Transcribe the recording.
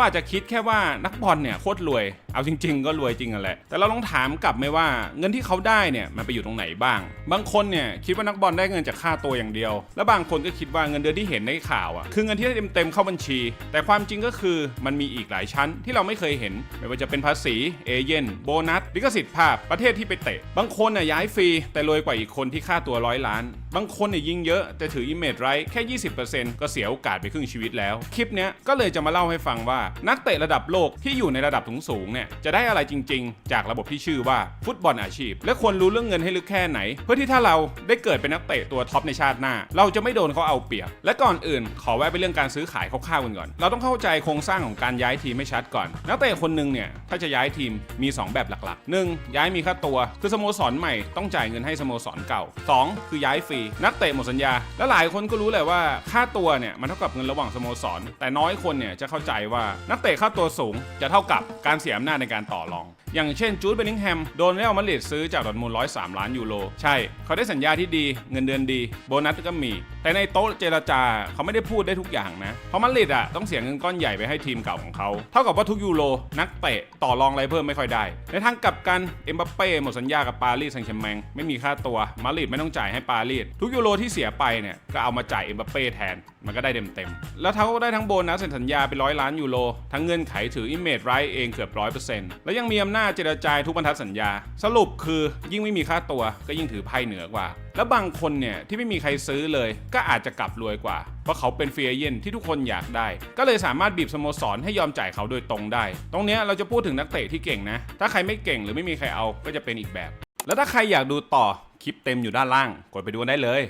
ก็อาจจะคิดแค่ว่านักบอลเนี่ยโคตรรวย เอาจริง ๆ ก็รวยจริงอะแหละ แต่เราลองถามกลับไหมว่าเงินที่เขาได้เนี่ยมันไปอยู่ตรงไหนบ้าง บางคนเนี่ยคิดว่านักบอลได้เงินจากค่าตัวอย่างเดียว แล้วบางคนก็คิดว่าเงินเดือนที่เห็นในข่าวอะคือเงินที่ได้เต็มๆเข้าบัญชี แต่ความจริงก็คือมันมีอีกหลายชั้นที่เราไม่เคยเห็น ไม่ว่าจะเป็นภาษีเอเย่นโบนัสลิขสิทธิ์ภาพประเทศที่ไปเตะ บางคนน่ะย้ายฟรีแต่รวยกว่าอีกคนที่ค่าตัวร้อยล้าน บางคนเนี่ยยิงเยอะแต่ถืออิมเมจไรแค่ 20%ก็เสียโอกาสไปครึ่งชีวิตแล้ว คลิปเนี้ยก็เลยจะมาเล่าให้ฟังว่านักเตะระดับโลกที่อยู่ในระดับสูงๆเนี่ยจะได้อะไรจริง ๆ จากระบบที่ชื่อว่าฟุตบอลอาชีพ และควรรู้เรื่องเงินให้ลึกแค่ไหน เพื่อที่ถ้าเราได้เกิดเป็นนักเตะตัวท็อปในชาติหน้า เราจะไม่โดนเขาเอาเปรียบ และก่อนอื่น ขอแวะไปเรื่องการซื้อขายคร่าวๆกันก่อน เราต้องเข้าใจโครงสร้างของการย้ายทีมให้ชัดก่อน นักเตะคนหนึ่งเนี่ยถ้าจะย้ายทีมมี 2 แบบหลักๆ 1. ย้ายมีค่าตัว คือสโมสรใหม่ต้องจ่ายเงินให้สโมสรเก่า 2. คือย้ายฟรีนักเตะหมดสัญญา และหลายคนก็รู้แหละว่าค่าตัวเนี่ยมันเท่ากับเงินระหว่างสโมสร แต่น้อยคนเนี่ยจะเข้าใจว่านักเตะค่าตัวสูงจะเท่ากับการเสียอำนาจในการต่อรองอย่างเช่นจูดเบนิงแฮมโดนเรอัลมาดริดซื้อจากดอทมูล103ล้านยูโรใช่ เขาได้สัญญาที่ดีเงินเดือนดี โบนัสก็มี แต่ในโต๊ะเจรจาเขาไม่ได้พูดได้ทุกอย่างนะ เพราะมาดริดอะต้องเสียเงินก้อนใหญ่ไปให้ทีมเก่าของเขาเท่ากับว่าทุกยูโรนักเตะต่อรองอะไรเพิ่มไม่ค่อยได้ ในทางกลับกันเอ็มบัปเป้หมดสัญญากับปารีสแซงต์แชร์แมงไม่มีค่าตัวมาดริดไม่ต้องจ่ายให้ปารีสทุกยูโรที่เสียไปเนี่ยก็เอามาจ่ายเอ็มบัปเป้แทนมันก็ได้เต็มๆแล้วเขาก็ได้ทั้งโบนัสเซ็นสัญญาไปร้อยล้านยูโรทั้งเงื่อนไขถืออิมเมจไรเองเกือบร้อยเปอร์เซ็นต์แล้วยังมีอำนาจเจรจาทุกบรรทัดสัญญา สรุปคือยิ่งไม่มีค่าตัวก็ยิ่งถือไพ่เหนือกว่า แล้วบางคนเนี่ยที่ไม่มีใครซื้อเลย ก็อาจจะกลับรวยกว่า เพราะเขาเป็นฟรีเอเย่นที่ทุกคนอยากได้ ก็เลยสามารถบีบสโมสรให้ยอมจ่ายเขาโดยตรงได้ ตรงนี้เราจะพูดถึงนักเตะที่เก่งนะ ถ้าใครไม่เก่งหรือไม่มีใครเอาก็จะเป็นอีกแบบ แล้วถ้าใครอยากดูต่อคลิปเต็มอยู่ด้านล่าง กดไปดูได้เลย